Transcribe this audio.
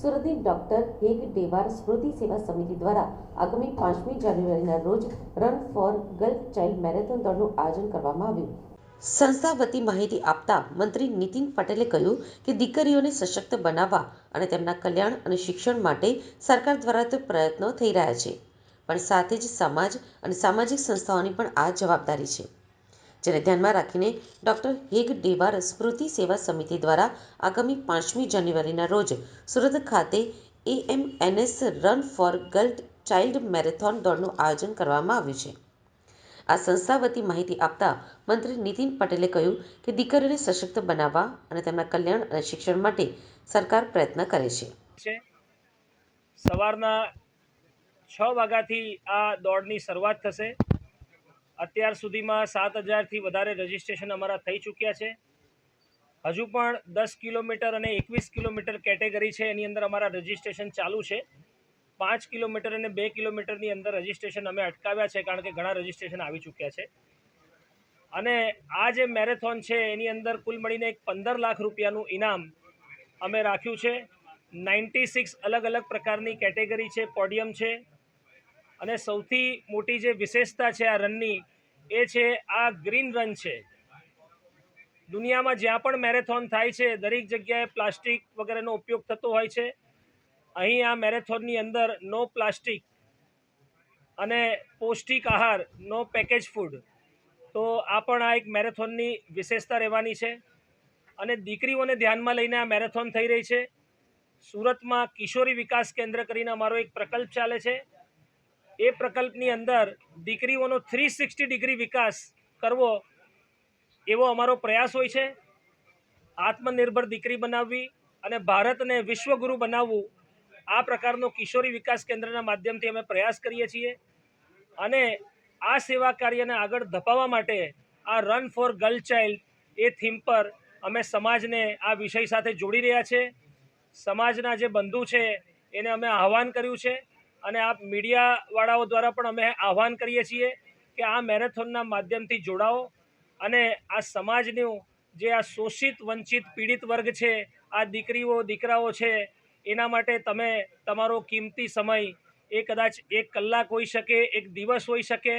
સુરતની doctor Hague ડેવાર સ્મૃતિ સેવા સમિતિ દ્વારા આગામી પાંચમી જાન્યુઆરીના રોજ run for girl child marathon દોડનું આયોજન કરવામાં આવ્યું. સંસ્થા વતી માહિતી આપતા મંત્રી નીતિન પટેલે કહ્યું કે દીકરીઓને સશક્ત બનાવવા અને તેમના કલ્યાણ અને શિક્ષણ માટે સરકાર દ્વારા તો પ્રયત્નો થઈ રહ્યા છે. પણ સાથે જ સમાજ અને સામાજિક સંસ્થાઓની પણ આ જવાબદારી છે. જેને ધ્યાનમાં રાખીને ડોક્ટર હેગ ડેવાર સ્મૃતિ સેવા સમિતિ દ્વારા આગામી પાંચમી જાન્યુઆરીના રોજ સુરત ખાતે AMNS run for girl child marathon દોડનું આયોજન કરવામાં આવ્યું છે. આ સંસ્થા વતી માહિતી આપતા મંત્રી નીતિન પટેલે કહ્યું કે દીકરીઓને સશક્ત બનાવવા અને તેમના કલ્યાણ અને શિક્ષણ માટે સરકાર પ્રયત્ન કરે છે. સવારના છ વાગ્યાથી આ દોડની શરૂઆત થશે. અત્યાર સુધીમાં સાત હજારથી વધારે રજિસ્ટ્રેશન અમારા થઈ ચૂક્યા છે. હજુ પણ દસ કિલોમીટર અને એકવીસ કિલોમીટર કેટેગરી છે, એની અંદર અમારા રજિસ્ટ્રેશન ચાલુ છે. પાંચ કિલોમીટર અને બે કિલોમીટરની અંદર રજિસ્ટ્રેશન અમે અટકાવ્યા છે, કારણ કે ઘણા રજિસ્ટ્રેશન આવી ચૂક્યા છે. અને આ જે મેરેથોન છે, એની અંદર કુલ મળીને એક પંદર લાખ રૂપિયાનું ઇનામ અમે રાખ્યું છે. નાઇન્ટી સિક્સ અલગ અલગ પ્રકારની કેટેગરી છે પોડિયમ છે. અને સૌથી મોટી જે વિશેષતા છે આ રનની એ છે આ ગ્રીન રન છે. દુનિયામાં જ્યાં પણ મેરેથોન થાય છે, દરેક જગ્યાએ પ્લાસ્ટિક વગેરેનો ઉપયોગ થતો હોય છે. અહીં આ મેરેથોનની અંદર નો પ્લાસ્ટિક અને પૌષ્ટિક આહાર, નો પેકેજ ફૂડ. તો આ પણ આ એક મેરેથોનની વિશેષતા રહેવાની છે. અને દીકરીઓને ધ્યાનમાં લઈને આ મેરેથોન થઈ રહી છે. સુરતમાં કિશોરી વિકાસ કેન્દ્ર કરીને અમારો એક પ્રકલ્પ ચાલે છે. એ પ્રકલ્પની અંદર દીકરીઓનો થ્રી સિક્સટી ડિગ્રી વિકાસ કરવો એવો અમારો પ્રયાસ હોય છે. આત્મનિર્ભર દીકરી બનાવવી અને ભારતને વિશ્વગુરુ બનાવવું આ પ્રકારનો કિશોરી વિકાસ કેન્દ્રના માધ્યમથી અમે પ્રયાસ કરીએ છીએ અને આ સેવા કાર્યને આગળ ધપાવવા માટે આ રન ફોર ગર્લ ચાઇલ્ડ એ થીમ પર અમે સમાજને આ વિષય સાથે જોડી રહ્યા છે. સમાજના જે બંધુ છે એને અમે આહવાન કર્યું છે. અને આ મીડિયાવાળાઓ દ્વારા પણ અમે આહવાન કરીએ છીએ કે આ મેરેથોનના માધ્યમથી જોડાઓ અને આ સમાજનું જે આ શોષિત, વંચિત, પીડિત વર્ગ છે, આ દીકરીઓ, દીકરાઓ છે, એના માટે તમે તમારો કિંમતી સમય એ કદાચ એક કલાક હોઈ શકે, એક દિવસ હોઈ શકે